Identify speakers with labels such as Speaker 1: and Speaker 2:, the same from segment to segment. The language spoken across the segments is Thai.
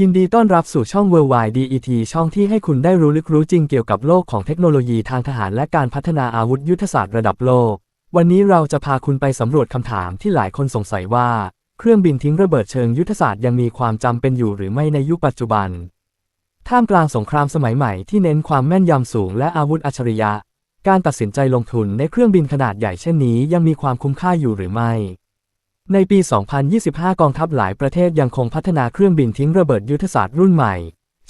Speaker 1: ยินดีต้อนรับสู่ช่อง Worldwide DET ช่องที่ให้คุณได้รู้ลึกรู้จริงเกี่ยวกับโลกของเทคโนโลยีทางทหารและการพัฒนาอาวุธยุทธศาสตร์ระดับโลก วันนี้เราจะพาคุณไปสำรวจคำถามที่หลายคนสงสัยว่า เครื่องบินทิ้งระเบิดเชิงยุทธศาสตร์ยังมีความจำเป็นอยู่หรือไม่ในยุคปัจจุบัน ท่ามกลางสงครามสมัยใหม่ที่เน้นความแม่นยำสูงและอาวุธอัจฉริยะ การตัดสินใจลงทุนในเครื่องบินขนาดใหญ่เช่นนี้ยังมีความคุ้มค่าอยู่หรือไม่ ในปี 2025 กองทัพหลายประเทศยังคงพัฒนาเครื่องบินทิ้งระเบิดยุทธศาสตร์รุ่นใหม่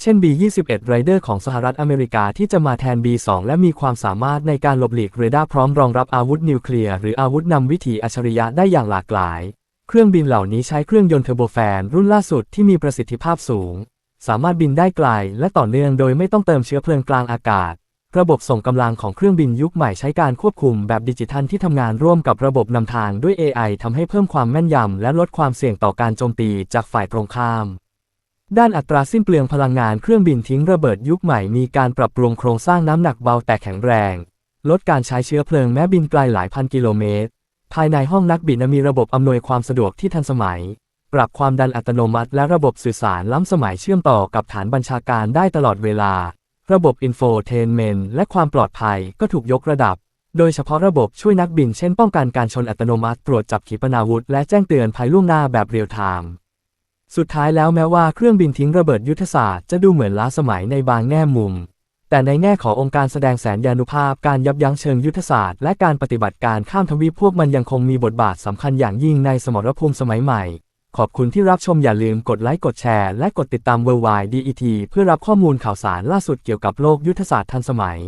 Speaker 1: เช่น B-21 Raider ของสหรัฐอเมริกาที่จะมาแทน B-2 และมีความสามารถในการหลบหลีกเรดาร์พร้อมรองรับอาวุธนิวเคลียร์หรืออาวุธนำวิถีอัจฉริยะได้อย่างหลากหลาย เครื่องบินเหล่านี้ใช้เครื่องยนต์เทอร์โบแฟนรุ่นล่าสุดที่มีประสิทธิภาพสูง สามารถบินได้ไกลและต่อเนื่องโดยไม่ต้องเติมเชื้อเพลิงกลางอากาศ ระบบส่งกำลังของเครื่องบินยุคใหม่ใช้การควบคุมแบบดิจิทัลที่ทำงานร่วมกับระบบนำทางด้วย AI ทำให้เพิ่มความแม่นยำและลดความเสี่ยงต่อการโจมตีจากฝ่ายตรงข้าม ด้านอัตราสิ้นเปลืองพลังงานเครื่องบินทิ้งระเบิดยุคใหม่มีการปรับปรุงโครงสร้างน้ำหนักเบาแต่แข็งแรง ลดการใช้เชื้อเพลิงแม้บินไกลหลายพันกิโลเมตร ภายในห้องนักบินมีระบบอำนวยความสะดวกที่ทันสมัย ปรับความดันอัตโนมัติ และระบบสื่อสารล้ำสมัยเชื่อมต่อกับฐานบัญชาการได้ตลอดเวลา ระบบอินโฟเทนเมนต์และความปลอดภัยก็ถูกยกระดับ โดยเฉพาะระบบช่วยนักบินเช่นป้องกันการชนอัตโนมัติตรวจจับขีปนาวุธ และแจ้งเตือนภัยล่วงหน้าแบบเรียลไทม์สุดท้ายแล้วแม้ว่าเครื่องบินทิ้งระเบิดยุทธศาสตร์จะดูเหมือนล้าสมัยในบางแง่มุม แต่ในแง่ขององค์การแสดงแสนยานุภาพการยับยั้งเชิงยุทธศาสตร์และการปฏิบัติการข้ามทวีปพวกมันยังคงมีบทบาทสำคัญอย่างยิ่งในสมรภูมิสมัยใหม่ ขอบคุณที่รับชมอย่าลืมกดไลค์กดแชร์และกดติดตาม w w w DET เพื่อรับข้อมูลข่าวสารล่าสุดเกี่ยวกับโลกยุทธศาสตร์ทันสมัย